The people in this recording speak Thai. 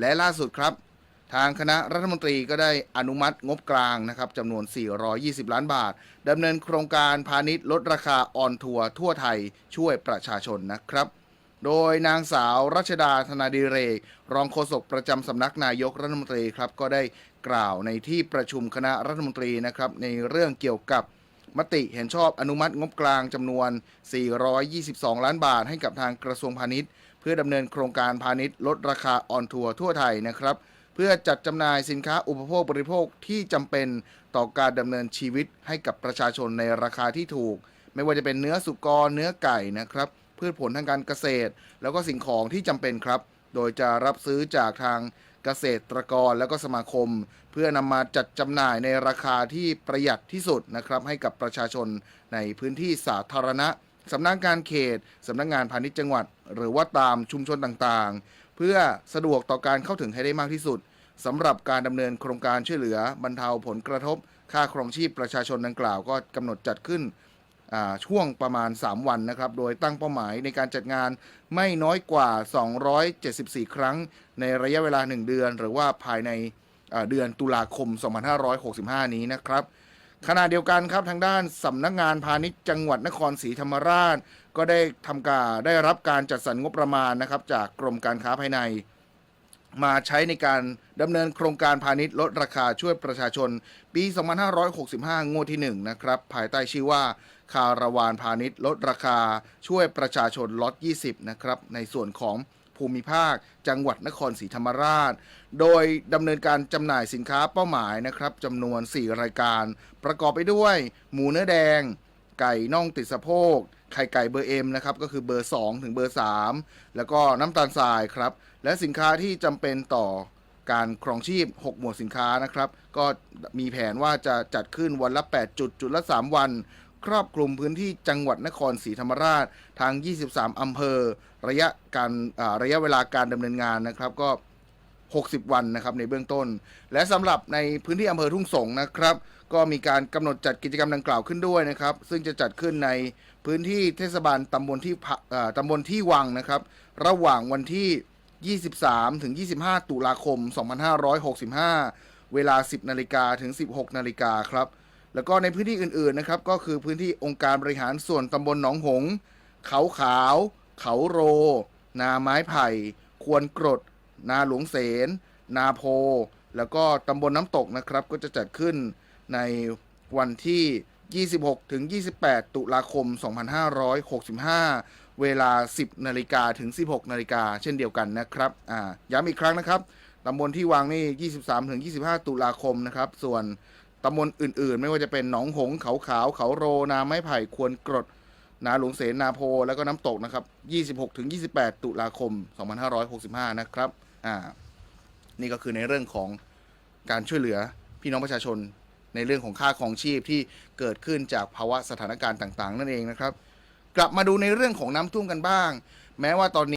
และล่าสุดครับ ทางคณะรัฐมนตรีก็ได้อนุมัติงบกลางนะครับจำนวน 420 ล้านบาทดำเนินโครงการพาณิชย์ลดราคาออนทัวร์ทั่วไทยช่วยประชาชนนะครับโดยนางสาวรัชดาธนาดิเรก รองโฆษกประจำสำนักนายกรัฐมนตรีครับ ก็ได้กล่าวในที่ประชุมคณะรัฐมนตรีนะครับ ในเรื่องเกี่ยวกับ มติเห็นชอบอนุมัติงบกลางจำนวน 422 ล้านบาทให้กับทางกระทรวงพาณิชย์ เพื่อดำเนินโครงการพาณิชย์ลดราคาออนทัวร์ทั่วไทยนะครับ เพื่อจัดจำหน่ายสินค้าอุปโภคบริโภคที่จำเป็นต่อการดำเนินชีวิตให้กับประชาชนในราคาที่ถูก ไม่ว่าจะเป็นเนื้อสุกรเนื้อไก่นะครับพืชผลทางการเกษตร แล้วก็สิ่งของที่จำเป็นครับ โดยจะรับซื้อจากทาง เกษตรกรแล้วก็สมาคม เพื่อนำมาจัดจำหน่ายในราคาที่ประหยัดที่สุดนะครับให้กับประชาชนในพื้นที่สาธารณะสำนักงานเขตสำนักงานพาณิชย์จังหวัด หรือว่าตามชุมชนต่างๆ เพื่อสะดวกต่อการเข้าถึงให้ได้มากที่สุดสำหรับการดำเนินโครงการช่วยเหลือบรรเทาผลกระทบ ค่าครองชีพประชาชนดังกล่าวก็กำหนดจัดขึ้น ช่วงประมาณ 3 วันนะครับ โดยตั้งเป้าหมายในการจัดงานไม่น้อยกว่า 274 ครั้ง ในระยะเวลา 1 เดือน หรือว่าภายในเดือนตุลาคม 2565 นี้นะครับ ขณะเดียวกันครับทางด้านสำนักงานพาณิชย์จังหวัดนครศรีธรรมราช ก็ได้ทำการได้รับการจัดสรรงบประมาณนะครับจากกรมการค้าภายใน มาใช้ในการดำเนินโครงการพาณิชย์ลดราคาช่วยประชาชน ปี 2565 งวดที่ 1 นะครับ ภายใต้ชื่อว่า คาราวานพาณิชย์ลดราคาช่วยประชาชนล็อต20 นะครับ ในส่วนของภูมิภาค จังหวัดนครศรีธรรมราช โดยดำเนินการจำหน่ายสินค้าเป้าหมายนะครับจำนวน 4 รายการ ประกอบไปด้วย หมูเนื้อแดง ไก่น่องติดสะโพก ไข่ไก่เบอร์เอ็มนะครับก็คือเบอร์ 2 ถึงเบอร์ 3 แล้วก็น้ำตาลทรายครับ และสินค้าที่จำเป็นต่อการครองชีพ 6 หมวดสินค้านะครับ ก็มีแผนว่าจะจัดขึ้นวันละ 8 จุด จุดละ 3 วัน ครอบคลุมพื้นที่จังหวัดนครศรีธรรมราชทาง 23 อำเภอ ระยะการระยะเวลาการดำเนินงานนะครับ ก็ 60 วันนะครับในเบื้องต้น และสำหรับในพื้นที่อำเภอทุ่งสงนะครับ ก็มีการกำหนดจัดกิจกรรมดังกล่าวขึ้นด้วยนะครับ ซึ่งจะจัดขึ้นในพื้นที่เทศบาลตำบลที่พะเอ่อตำบลที่วังนะครับ ระหว่างวันที่ 23 ถึง 25 ตุลาคม 2565 เวลา 10 นาฬิกาถึง 16 นาฬิกาครับ แล้วก็ในพื้นที่อื่นๆนะครับ ก็คือพื้นที่องค์การบริหารส่วนตำบลหนองหงส์เขาขาว เขาโร นาไม้ไผ่ ควรกรด นาหลวงเสน นาโพ แล้วก็ตำบลน้ำตกนะครับ ก็จะจัดขึ้นในวันที่ 26 ถึง 28 ตุลาคม 2565 เวลา 10 นาฬิกาถึง 16 นาฬิกาเช่นเดียวกันนะครับอ่าย้ำอีกครั้งนะครับตำบลที่วางนี่ 23 ถึง 25 ตุลาคมนะครับ ส่วนตำบลอื่นๆ ไม่ว่าจะเป็นหนองหงส์เขาขาว เขาโร นาไม้ไผ่ ควรกรด นาหลวงเสนนาโพ แล้วก็น้ำตกนะครับ 26 ถึง 28 ตุลาคม 2565 นะครับ อ่านี่ก็คือในเรื่องของการช่วยเหลือพี่น้องประชาชนในเรื่องของค่าของชีพที่เกิดขึ้นจากภาวะสถานการณ์ต่าง ๆ นั่นเองนะครับ กลับมาดูในเรื่องของน้ำท่วมกันบ้าง แม้ว่าตอนนี้